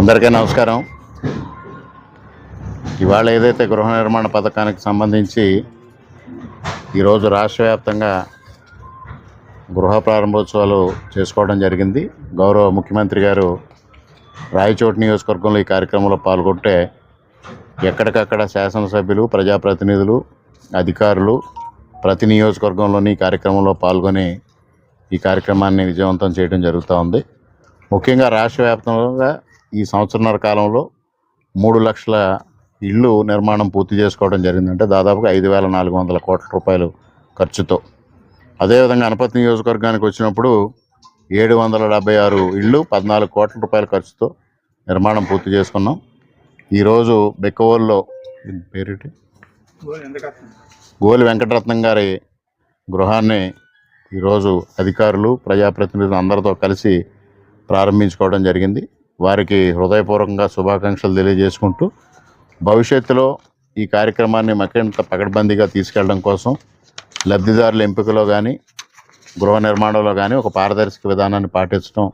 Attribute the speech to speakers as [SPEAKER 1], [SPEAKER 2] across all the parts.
[SPEAKER 1] అందరికీ నమస్కారం. ఇవాళ ఏదైతే గృహ నిర్మాణ పథకానికి సంబంధించి ఈరోజు రాష్ట్ర వ్యాప్తంగా గృహ ప్రారంభోత్సవాలు చేసుకోవడం జరిగింది. గౌరవ ముఖ్యమంత్రి గారు రాయచోటి నియోజకవర్గంలో ఈ కార్యక్రమంలో పాల్గొంటే ఎక్కడికక్కడ శాసనసభ్యులు ప్రజాప్రతినిధులు అధికారులు ప్రతి నియోజకవర్గంలోని ఈ కార్యక్రమంలో పాల్గొని ఈ కార్యక్రమాన్ని విజయవంతం చేయడం జరుగుతూ ఉంది. ముఖ్యంగా రాష్ట్ర వ్యాప్తంగా ఈ సంవత్సరన్నర కాలంలో మూడు లక్షల ఇళ్ళు నిర్మాణం పూర్తి చేసుకోవడం జరిగిందంటే దాదాపుగా ఐదు వేల నాలుగు వందల కోట్ల రూపాయలు ఖర్చుతో. అదేవిధంగా అనపతి నియోజకవర్గానికి వచ్చినప్పుడు ఏడు వందల డెబ్బై ఆరు ఇళ్ళు పద్నాలుగు కోట్ల రూపాయల ఖర్చుతో నిర్మాణం పూర్తి చేసుకున్నాం. ఈరోజు బెక్కవోల్లో పేరేంటి? గోలి వెంకటరత్నం గారి గృహాన్ని ఈరోజు అధికారులు ప్రజాప్రతినిధులు అందరితో కలిసి ప్రారంభించుకోవడం జరిగింది. వారికి హృదయపూర్వకంగా శుభాకాంక్షలు తెలియజేసుకుంటూ భవిష్యత్తులో ఈ కార్యక్రమాన్ని మరింత పకడ్బందీగా తీసుకెళ్ళడం కోసం లబ్ధిదారుల ఎంపికలో కానీ గృహ నిర్మాణంలో కానీ ఒక పారదర్శక విధానాన్ని పాటించడం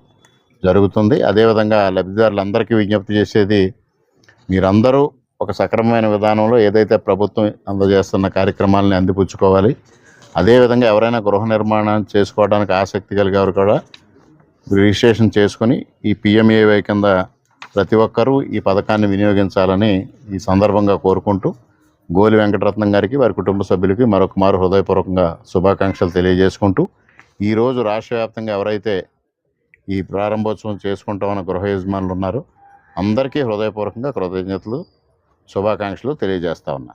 [SPEAKER 1] జరుగుతుంది. అదేవిధంగా లబ్ధిదారులందరికీ విజ్ఞప్తి చేసేది మీరందరూ ఒక సక్రమమైన విధానంలో ఏదైతే ప్రభుత్వం అందజేస్తున్న కార్యక్రమాలని అందిపుచ్చుకోవాలి. అదేవిధంగా ఎవరైనా గృహ నిర్మాణం చేసుకోవడానికి ఆసక్తి కలిగేవారు కూడా రిజిస్ట్రేషన్ చేసుకొని ఈ పిఎంఏవై కింద ప్రతి ఒక్కరూ ఈ పథకాన్ని వినియోగించాలని ఈ సందర్భంగా కోరుకుంటూ గోలి వెంకటరత్నం గారికి వారి కుటుంబ సభ్యులకి మరొక మారు హృదయపూర్వకంగా శుభాకాంక్షలు తెలియజేసుకుంటూ ఈరోజు రాష్ట్ర వ్యాప్తంగా ఎవరైతే ఈ ప్రారంభోత్సవం చేసుకుంటామన్న గృహ యజమానులు ఉన్నారో అందరికీ హృదయపూర్వకంగా కృతజ్ఞతలు శుభాకాంక్షలు తెలియజేస్తా ఉన్నా.